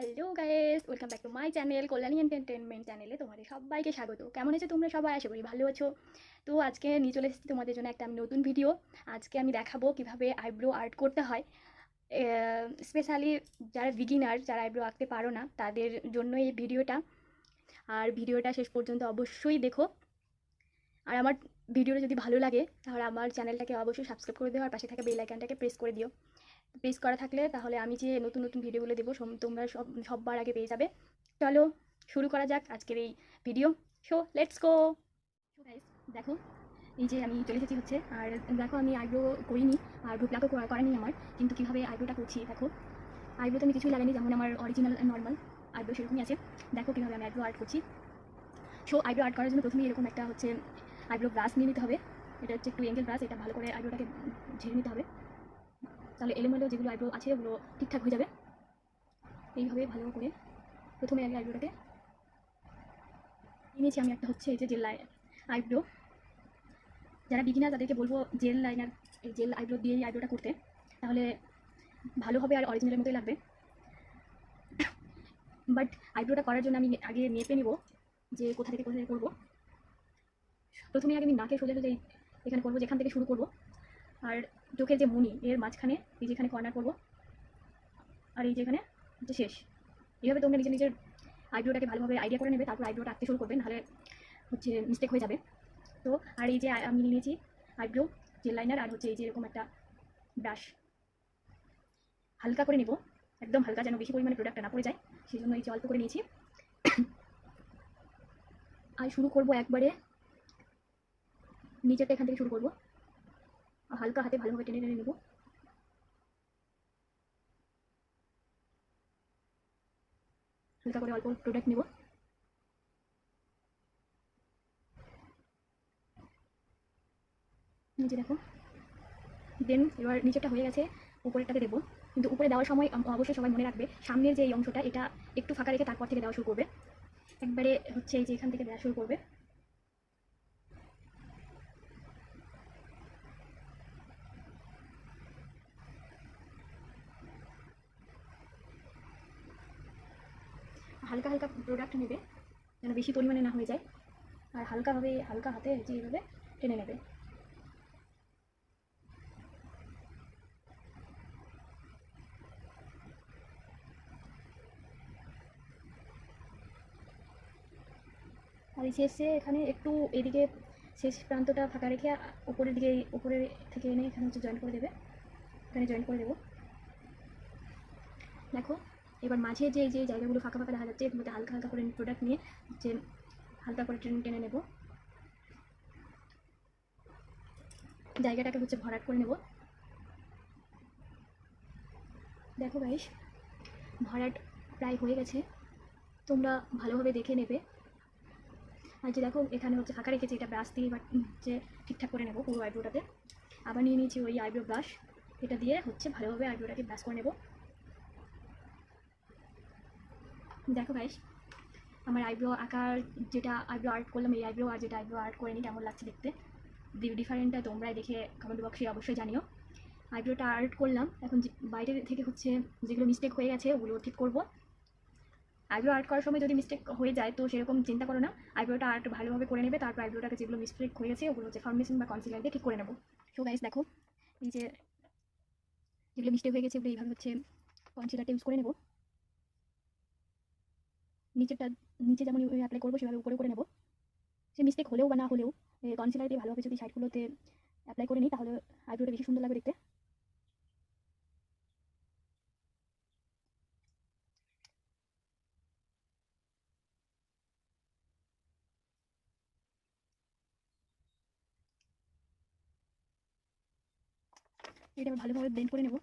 Hello guys welcome back to my channel Kalyani entertainment চ্যানেলে তোমাদের সবাইকে স্বাগত। কেমন আছো তোমরা সবাই? আশা করি ভালো আছো। তো আজকে নিয়ে চলে এসেছি তোমাদের জন্য একটা আমি নতুন ভিডিও আজকে আমি দেখাবো কীভাবে আইব্রো আর্ট করতে হয়। স্পেশালি যারা বিগিনার যারা আইব্রো আঁকতে পারো না, তাদের জন্য এই ভিডিওটা আর ভিডিওটা শেষ পর্যন্ত অবশ্যই দেখো। আর আমার ভিডিওটা যদি ভালো লাগে, তাহলে আমার চ্যানেলটাকে অবশ্যই সাবস্ক্রাইব করে দিও, আর পাশে থাকা বেল আইকনটাকে প্রেস করে দিও। প্রেস করা থাকলে তাহলে আমি যে নতুন নতুন ভিডিওগুলো দেবো তোমরা সব, সববার আগে পেয়ে যাবে। চলো শুরু করা যাক আজকের এই ভিডিও। শো লেটস গো দেখো, এই যে আমি চলে এসেছি হচ্ছে, আর দেখো আমি আইব্রো করিনি, আর ভুকলাকও করেনি আমার, কিন্তু কীভাবে আইব্রোটা করছি, দেখো। আইব্রোতে আমি কিছুই লাগাইনি, যেমন আমার অরিজিনাল নর্মাল আইব্রো সেরকমই আছে। দেখো কীভাবে আমি আইব্রো আর্ট করছি। সো আইব্রো আর্ট করার জন্য প্রথমে এরকম একটা হচ্ছে আইব্রো ব্রাশ নিয়ে নিতে হবে। এটা হচ্ছে একটু এঙ্গেল ব্রাশ এটা ভালো করে আইব্রোটাকে ঝেড়ে নিতে হবে। তাহলে এলোমেলো যেগুলো আইব্রো আছে, ওগুলো ঠিকঠাক হয়ে যাবে। এইভাবে ভালো করে প্রথমে আগে আইব্রোটাকে নিয়েছি। আমি একটা হচ্ছে এই যে জেল আইব্রো যারা বিগিনার তাদেরকে বলব জেল লাইনার এই জেল আইব্রো দিয়ে এই আইব্রোটা করতে। তাহলে ভালো হবে আর অরিজিনালের মতোই লাগবে। বাট আইব্রোটা করার জন্য আমি আগে মেপে নিব যে কোথা থেকে কোথা থেকে করব। প্রথমে আগে আমি নাকে সোজা সোজা এখানে করব, যেখান থেকে শুরু করব। আর চোখের যে মনি এর মাঝখানে এই যেখানে কর্নার করব। আর এই যেখানে হচ্ছে শেষ। এইভাবে তোমরা নিজের নিজের আইব্রোটাকে ভালোভাবে আইডিয়া করে নেবে, তারপর আইব্রোটা আঁকতে শুরু করবে, নাহলে হচ্ছে মিস্টেক হয়ে যাবে। তো, আর এই যে আমি নিয়েছি আইব্রো জেল লাইনার আর হচ্ছে এই যে এরকম একটা ব্রাশ হালকা করে নেব, একদম হালকা যেন বেশি পরিমাণে প্রোডাক্টটা না পড়ে যায় সেই জন্য এই যে অল্প করে নিয়েছি। আর শুরু করব একবারে, নিচেরটা এখান থেকে শুরু করব। হালকা হাতে ভালোভাবে টেনে টেনে নেব। হালকা করে অল্প প্রোডাক্ট নেব। নিচে দেখো দেন এবার নিচেরটা হয়ে গেছে, উপরেরটাতে দেবো। কিন্তু উপরে দেওয়ার সময় অবশ্যই সবাই মনে রাখবে, সামনের যে এই অংশটা, এটা একটু ফাঁকা রেখে তারপর থেকে দেওয়া শুরু করবে। একবারে হচ্ছে এই যে এখান থেকে দেওয়া শুরু করবে। হালকা হালকা প্রোডাক্ট নেবে, যেন বেশি পরিমাণে না হয়ে যায়। আর হালকাভাবে, হালকা হাতে এইভাবে টেনে নেবে। আর শেষে এখানে একটু এদিকে শেষ প্রান্তটা ফাঁকা রেখে উপরের দিকে, উপরে থেকে এনে এখানে হচ্ছে জয়েন করে দেবে। এখানে জয়েন করে দেবো। দেখো এবার মাঝে যে যে জায়গাগুলো ফাঁকা ফাঁকা দেখা যাচ্ছে, এর হালকা হালকা করে প্রোডাক্ট নিয়ে যে হালকা করে টেনে টেনে নেব। জায়গাটাকে হচ্ছে ভরাট করে নেব। দেখো গাইস ভরাট প্রায় হয়ে গেছে। তোমরা ভালোভাবে দেখে নেবে। আর যে দেখো, এখানে হচ্ছে ফাঁকা রেখেছি, এটা ব্রাশ দিয়ে এবার হচ্ছে ঠিকঠাক করে নেব পুরো আইব্রোটাতে আবার নিয়ে নিয়েছি ওই আইব্রো ব্রাশ এটা দিয়ে হচ্ছে ভালোভাবে আইব্রোটাকে ব্রাশ করে নেব। দেখো গাইস আমার আইব্রো আঁকার যেটা আইব্রো আর্ট করলাম, এই আইব্রো আর যেটা আইব্রো আর্ট করিনি, কেমন লাগছে দেখতে? ডিফারেন্টটা তোমরাই দেখে কমেন্ট বক্সে অবশ্যই জানিও। আইব্রোটা আর্ট করলাম, এখন বাইরে থেকে হচ্ছে যেগুলো মিস্টেক হয়ে গেছে, ওগুলো ঠিক করব। আইব্রো আর্ট করার সময় যদি মিস্টেক হয়ে যায়, তো সেরকম চিন্তা করো না। আইব্রোটা আর্ট ভালোভাবে করে নেবে, তারপর আইব্রোটাকে যেগুলো মিস্টেক হয়ে গেছে, ওগুলো হচ্ছে ফাউন্ডেশন বা কনসিলার দিয়ে ঠিক করে নেব। সো গাইস দেখো, এই যে যেগুলো মিস্টেক হয়ে গেছে ওগুলো এইভাবে হচ্ছে কনসিলারটা ইউজ করে নেব। নিচেরটা, নিচে যেমন অ্যাপ্লাই করব, সেভাবে উপরে করে নেব। সে মিস্টেক হলেও বা না হলেও কনসিলার দিয়ে ভালোভাবে যদি সাইডগুলোতে অ্যাপ্লাই করে নিই, তাহলে আইব্রোটা বেশি সুন্দর লাগবে দেখতে। এটা ভালোভাবে ব্লেন্ড করে নেব।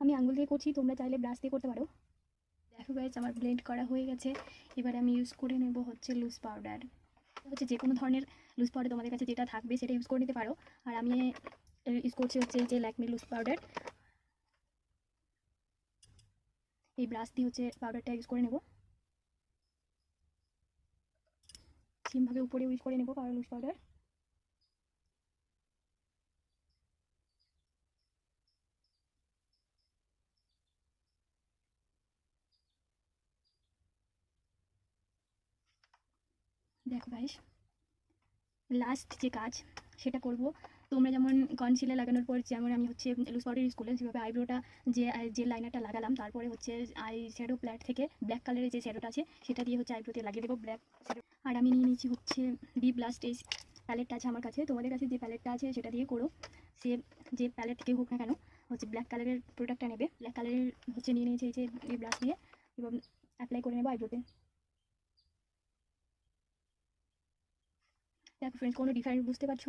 আমি আঙ্গুল দিয়ে করছি, তোমরা চাইলে ব্রাশ দিয়ে করতে পারো। দেখো গাইজ আমার ব্লেন্ড করা হয়ে গেছে, এবার আমি ইউজ করে নেব হচ্ছে লুজ পাউডার হচ্ছে যে কোনো ধরনের লুজ পাউডার তোমাদের কাছে যেটা থাকবে সেটা ইউজ করে নিতে পারো। আর আমি ইউজ করছি হচ্ছে যে ল্যাকমি লুজ পাউডার এই ব্রাশ দিয়ে হচ্ছে পাউডারটা ইউজ করে নেব। সিমভাবে উপরে ইউজ করে নেব পাউডার লুজ পাউডার দেখো গাইস লাস্ট যে কাজ সেটা করব। তোমরা যেমন কনসিলার লাগানোর পর যেমন আমি হচ্ছে লুজ পাউডার ইউজ করলাম সেভাবে আইব্রোটা যে যে লাইনারটা লাগালাম, তারপরে হচ্ছে আই শ্যাডো প্ল্যাট থেকে ব্ল্যাক কালারের যে শ্যাডোটা আছে, সেটা দিয়ে হচ্ছে আইব্রোতে লাগিয়ে দেবো ব্ল্যাক আর আমি নিয়ে নিয়েছি হচ্ছে ডি ব্লাস্ট এই প্যালেটটা আছে আমার কাছে। তোমাদের কাছে যে প্যালেটটা আছে সেটা দিয়ে করো। সে যে প্যালেট থেকে হোক না কেন, হচ্ছে ব্ল্যাক কালারের প্রোডাক্টটা নেবে। ব্ল্যাক কালারের হচ্ছে নিয়ে নিয়েছে এই যে এই ব্রাশ দিয়ে। এবং অ্যাপ্লাই করে নেব আইব্রোতে দেখো ফ্রেন্ডস কোনো ডিফারেন্স বুঝতে পারছ?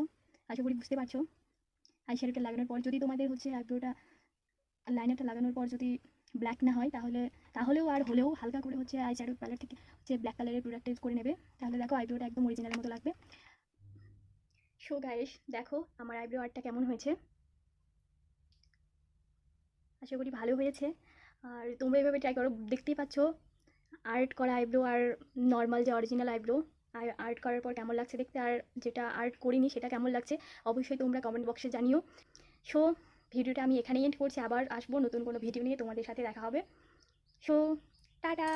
আশা করি বুঝতে পারছ। আই শ্যাডোটা লাগানোর পর যদি তোমাদের হচ্ছে আইব্রোটা লাইনারটা লাগানোর পর যদি ব্ল্যাক না হয়, তাহলে, তাহলেও আর হলেও হালকা করে হচ্ছে আই শ্যাডো প্যালেট থেকে হচ্ছে ব্ল্যাক কালারের প্রোডাক্ট ইউজ করে নেবে। তাহলে দেখো আইব্রোটা একদম অরিজিনালের মতো লাগবে। শো গাইস দেখো আমার আইব্রো আর্টটা কেমন হয়েছে? আশা করি ভালো হয়েছে। আর তোমরা এভাবে ট্রাই করো, দেখতেই পাচ্ছ আর্ট করা আইব্রো আর নর্মাল যে অরিজিনাল আইব্রো আর আর্ট করার পর কেমন লাগছে দেখতে? আর যেটা আর্ট করিনি সেটা কেমন লাগছে? অবশ্যই তোমরা কমেন্ট বক্সে জানিও। সো ভিডিওটা আমি এখানেই এন্ড করছি। আবার আসব নতুন কোনো ভিডিও নিয়ে তোমাদের সাথে দেখা হবে। So tata!